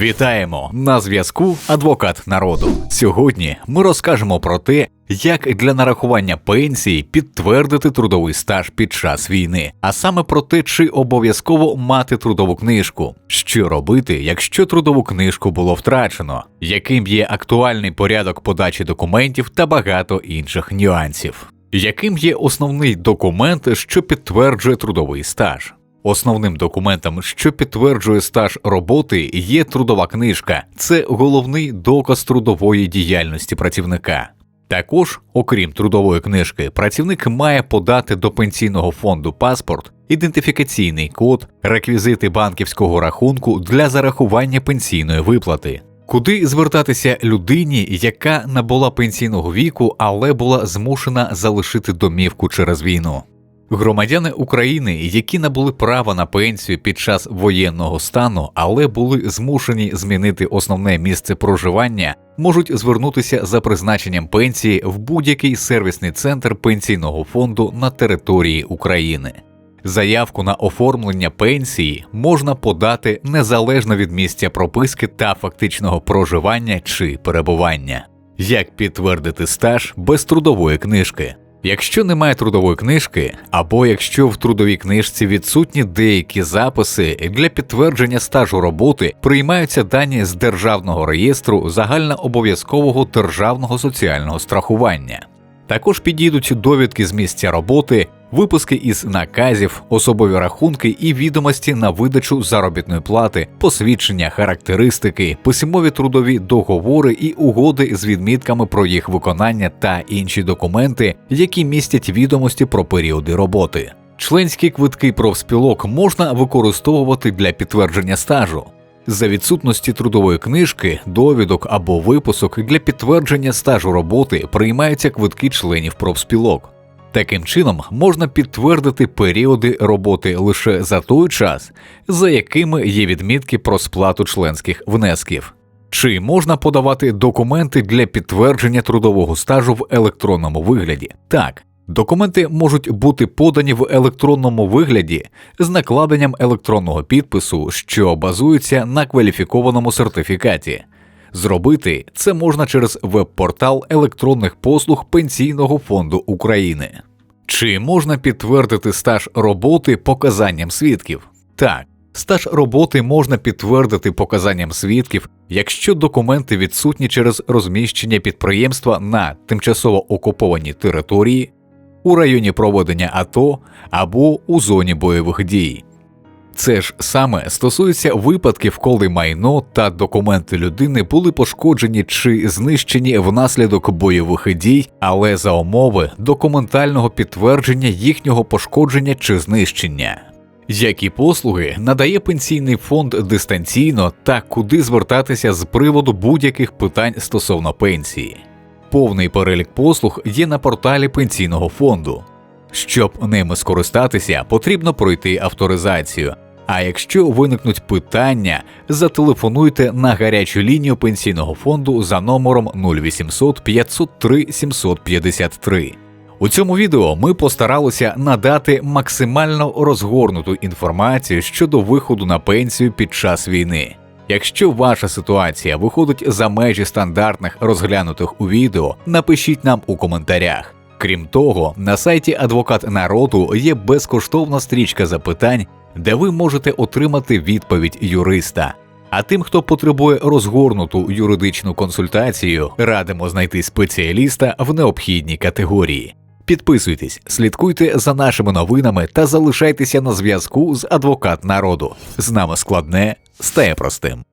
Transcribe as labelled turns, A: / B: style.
A: Вітаємо на зв'язку адвокат народу. Сьогодні ми розкажемо про те, як для нарахування пенсії підтвердити трудовий стаж під час війни, а саме про те, чи обов'язково мати трудову книжку, що робити, якщо трудову книжку було втрачено, яким є актуальний порядок подачі документів та багато інших нюансів. Яким є основний документ, що підтверджує трудовий стаж? Основним документом, що підтверджує стаж роботи, є трудова книжка. Це головний доказ трудової діяльності працівника. Також, окрім трудової книжки, працівник має подати до пенсійного фонду паспорт, ідентифікаційний код, реквізити банківського рахунку для зарахування пенсійної виплати. Куди звертатися людині, яка набула пенсійного віку, але була змушена залишити домівку через війну? Громадяни України, які набули право на пенсію під час воєнного стану, але були змушені змінити основне місце проживання, можуть звернутися за призначенням пенсії в будь-який сервісний центр пенсійного фонду на території України. Заявку на оформлення пенсії можна подати незалежно від місця прописки та фактичного проживання чи перебування. Як підтвердити стаж без трудової книжки? Якщо немає трудової книжки, або якщо в трудовій книжці відсутні деякі записи для підтвердження стажу роботи, приймаються дані з державного реєстру загальнообов'язкового державного соціального страхування. Також підійдуть довідки з місця роботи, випуски із наказів, особові рахунки і відомості на видачу заробітної плати, посвідчення, характеристики, письмові трудові договори і угоди з відмітками про їх виконання та інші документи, які містять відомості про періоди роботи. Членські квитки профспілок можна використовувати для підтвердження стажу. За відсутності трудової книжки, довідок або випусок для підтвердження стажу роботи приймаються квитки членів профспілок. Таким чином можна підтвердити періоди роботи лише за той час, за якими є відмітки про сплату членських внесків. Чи можна подавати документи для підтвердження трудового стажу в електронному вигляді? Так, документи можуть бути подані в електронному вигляді з накладенням електронного підпису, що базується на кваліфікованому сертифікаті. Зробити це можна через веб-портал електронних послуг Пенсійного фонду України. Чи можна підтвердити стаж роботи показанням свідків? Так, стаж роботи можна підтвердити показанням свідків, якщо документи відсутні через розміщення підприємства на тимчасово окупованій території, у районі проведення АТО або у зоні бойових дій. Це ж саме стосується випадків, коли майно та документи людини були пошкоджені чи знищені внаслідок бойових дій, але за умови документального підтвердження їхнього пошкодження чи знищення. Які послуги надає пенсійний фонд дистанційно та куди звертатися з приводу будь-яких питань стосовно пенсії? Повний перелік послуг є на порталі пенсійного фонду. Щоб ними скористатися, потрібно пройти авторизацію. А якщо виникнуть питання, зателефонуйте на гарячу лінію пенсійного фонду за номером 0800 503 753. У цьому відео ми постаралися надати максимально розгорнуту інформацію щодо виходу на пенсію під час війни. Якщо ваша ситуація виходить за межі стандартних розглянутих у відео, напишіть нам у коментарях. Крім того, на сайті Адвокат народу є безкоштовна стрічка запитань, де ви можете отримати відповідь юриста. А тим, хто потребує розгорнуту юридичну консультацію, радимо знайти спеціаліста в необхідній категорії. Підписуйтесь, слідкуйте за нашими новинами та залишайтеся на зв'язку з адвокат народу. З нами складне стає простим.